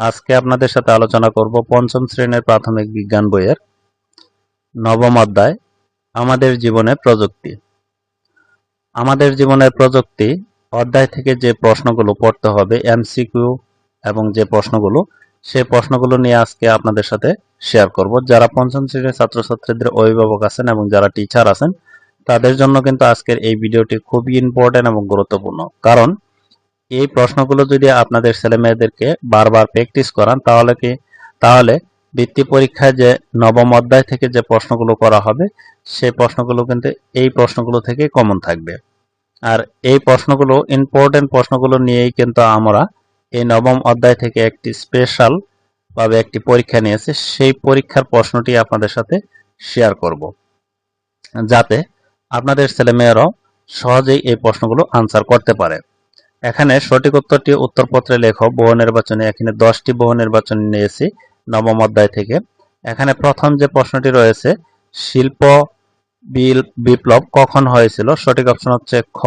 আজকে আপনাদের সাথে আলোচনা করব পঞ্চম শ্রেণির প্রাথমিক বিজ্ঞান বইয়ের নবম অধ্যায়, আমাদের জীবনে প্রযুক্তি। আমাদের জীবনের প্রযুক্তি অধ্যায় থেকে যে প্রশ্নগুলো পড়তে হবে, এমসিকিউ এবং যে প্রশ্নগুলো, সেই প্রশ্নগুলো নিয়ে আজকে আপনাদের সাথে শেয়ার করব। যারা পঞ্চম শ্রেণির ছাত্রছাত্রীদের অভিভাবক আছেন এবং যারা টিচার আছেন, তাদের জন্য কিন্তু আজকের এই ভিডিওটি খুবই ইম্পর্টেন্ট এবং গুরুত্বপূর্ণ। কারণ এই প্রশ্নগুলো যদি আপনাদের ছেলে মেয়েদেরকে বারবার প্র্যাকটিস করান, তাহলে কি? তাহলে বৃত্তি পরীক্ষায় যে নবম অধ্যায় থেকে যে প্রশ্নগুলো করা হবে, সেই প্রশ্নগুলো কিন্তু এই প্রশ্নগুলো থেকে কমন থাকবে। আর এই প্রশ্নগুলো ইম্পর্টেন্ট প্রশ্নগুলো নিয়েই কিন্তু আমরা এই নবম অধ্যায় থেকে একটি স্পেশাল ভাবে একটি পরীক্ষা নিয়েছি, সেই পরীক্ষার প্রশ্নটি আপনাদের সাথে শেয়ার করব। যাতে আপনাদের ছেলেমেয়েরাও সহজেই এই প্রশ্নগুলো আনসার করতে পারে। এখানে সঠিক উত্তরটি উত্তরপত্রে লেখ, বহু নির্বাচনে। এখানে দশটি বহু নির্বাচন নিয়েছি নবম অধ্যায় থেকে। এখানে প্রথম যে প্রশ্নটি রয়েছে, শিল্প বিল বিপ্লব কখন হয়েছিল? সঠিক অপশন হচ্ছে খ,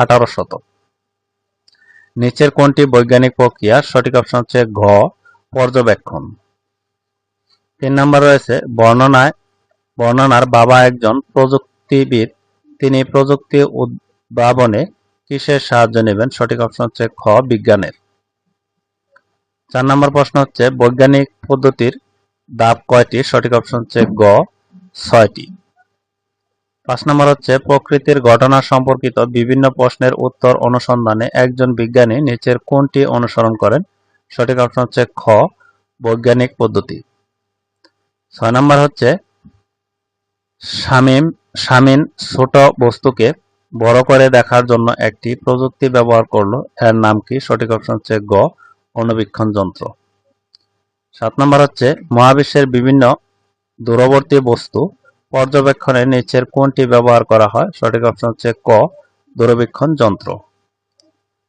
আঠারো শতক। নিচের কোনটি বৈজ্ঞানিক প্রক্রিয়া সঠিক অপশন হচ্ছে ঘ, পর্যবেক্ষণ। তিন নম্বর রয়েছে, বর্ণনায়, বর্ণনার বাবা একজন প্রযুক্তিবিদ। তিনি প্রযুক্তি উদ্ভাবনে কিসের সাহায্য নেবেন? সঠিক অপশন হচ্ছে খ, বিজ্ঞানের। চার নম্বর প্রশ্ন হচ্ছে, বৈজ্ঞানিক পদ্ধতির দাব কয়টি? সঠিক অপশন হচ্ছে গ, ছয়টি। পাঁচ নম্বর হচ্ছে, প্রকৃতির ঘটনা সম্পর্কিত বিভিন্ন প্রশ্নের উত্তর অনুসন্ধানে একজন বিজ্ঞানী নিচের কোনটি অনুসরণ করেন? সঠিক অপশন হচ্ছে খ, বৈজ্ঞানিক পদ্ধতি। ছয় নম্বর হচ্ছে, শামিম, শামিন ছোট বস্তুকে বড় করে দেখার জন্য একটি প্রযুক্তি ব্যবহার করল। এর নাম কি? সঠিক অপশন হচ্ছে গ অনুবীক্ষণ যন্ত্র। সাত নম্বর হচ্ছে, মহাবিশ্বের বিভিন্ন দূরবর্তী বস্তু পর্যবেক্ষণে নিচের কোনটি ব্যবহার করা হয়? সঠিক অপশন হচ্ছে ক, দূরবীক্ষণ যন্ত্র।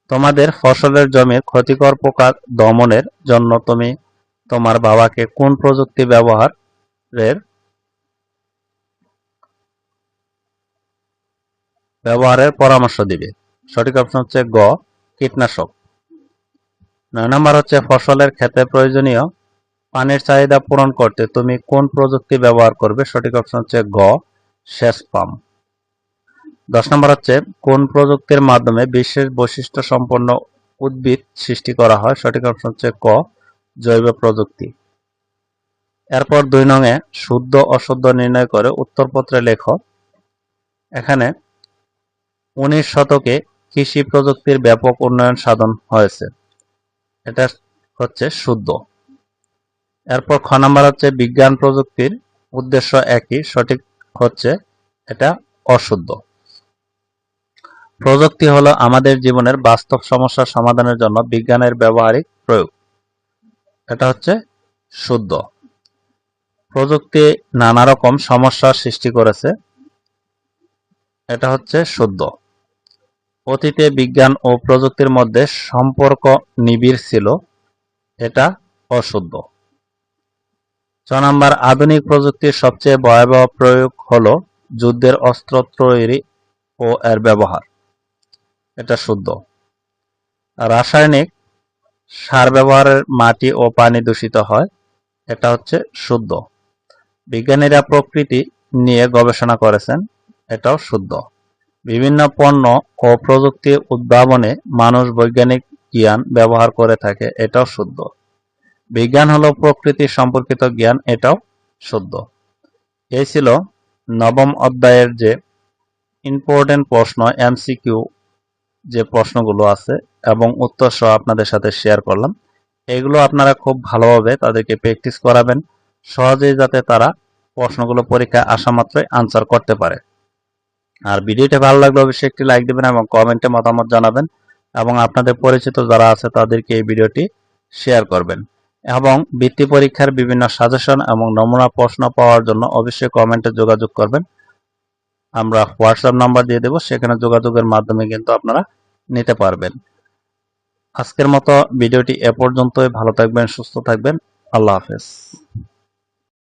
তোমাদের ফসলের জমির ক্ষতিকর পোকা দমনের জন্য তুমি তোমার বাবাকে কোন প্রযুক্তি ব্যবহারের ব্যবহারের পরামর্শ দিবে। সঠিক অপশন হচ্ছে গ, কীটনাশক। নয় নম্বর হচ্ছে ফসলের ক্ষেতে প্রয়োজনীয় পানির চাহিদা পূরণ করতে তুমি কোন প্রযুক্তি ব্যবহার করবে? সঠিক অপশন হচ্ছে গ, সেচ পাম্প। দশ নম্বর হচ্ছে কোন প্রযুক্তির মাধ্যমে বিশেষ বৈশিষ্ট্য সম্পন্ন উদ্ভিদ সৃষ্টি করা হয়? সঠিক অপশন হচ্ছে ক, জৈব প্রযুক্তি। এরপর দুই নঙে শুদ্ধ অশুদ্ধ নির্ণয় করে উত্তরপত্রে লেখ। এখানে উনিশ শতকে কৃষি প্রযুক্তির ব্যাপক উন্নয়ন সাধন হয়েছে। এটা হচ্ছে শুদ্ধ। এরপর খ নাম্বার হচ্ছে, বিজ্ঞান প্রযুক্তির উদ্দেশ্য একই, সঠিক হচ্ছে এটা অশুদ্ধ। প্রযুক্তি হলো আমাদের জীবনের বাস্তব সমস্যার সমাধানের জন্য বিজ্ঞানের ব্যবহারিক প্রয়োগ। এটা হচ্ছে শুদ্ধ। প্রযুক্তি নানা রকম সমস্যার সৃষ্টি করেছে। এটা হচ্ছে শুদ্ধ। অতীতে বিজ্ঞান ও প্রযুক্তির মধ্যে সম্পর্ক নিবিড় ছিল, এটা অশুদ্ধ। ছ নম্বর, আধুনিক প্রযুক্তির সবচেয়ে ভয়াবহ প্রয়োগ হল যুদ্ধের অস্ত্র তৈরি ও এর ব্যবহার। এটা শুদ্ধ। রাসায়নিক সার ব্যবহারের মাটি ও পানি দূষিত হয়, এটা হচ্ছে শুদ্ধ। বিজ্ঞানীরা প্রকৃতি নিয়ে গবেষণা করেছেন, এটাও শুদ্ধ। বিভিন্ন পণ্য ও প্রযুক্তি উদ্ভাবনে মানুষ বৈজ্ঞানিক জ্ঞান ব্যবহার করে থাকে, এটাও শুদ্ধ। বিজ্ঞান হলো প্রকৃতি সম্পর্কিত জ্ঞান, এটাও শুদ্ধ। এই ছিল নবম অধ্যায়ের যে ইম্পর্টেন্ট প্রশ্ন এমসিকিউ যে প্রশ্নগুলো আছে এবং উত্তর সহ আপনাদের সাথে শেয়ার করলাম। এগুলো আপনারা খুব ভালোভাবে তাদেরকে প্র্যাকটিস করাবেন, সহজেই যাতে তারা প্রশ্নগুলো পরীক্ষায় আসা মাত্রই আনসার করতে পারে। আর ভিডিওটা ভালো লাগলে অবশ্যই একটি লাইক দেবেন এবং কমেন্টে মতামত জানাবেন এবং আপনাদের পরিচিত যারা আছে তাদেরকে এই ভিডিওটি শেয়ার করবেন। এবং বৃত্তি পরীক্ষার বিভিন্ন সাজেশন এবং নমুনা প্রশ্ন পাওয়ার জন্য অবশ্যই কমেন্টে যোগাযোগ করবেন। আমরা হোয়াটসঅ্যাপ নাম্বার দিয়ে দেব, সেখানে যোগাযোগের মাধ্যমে কিন্তু আপনারা নিতে পারবেন। আজকের মতো ভিডিওটি এ পর্যন্তই। ভালো থাকবেন, সুস্থ থাকবেন। আল্লাহ হাফেজ।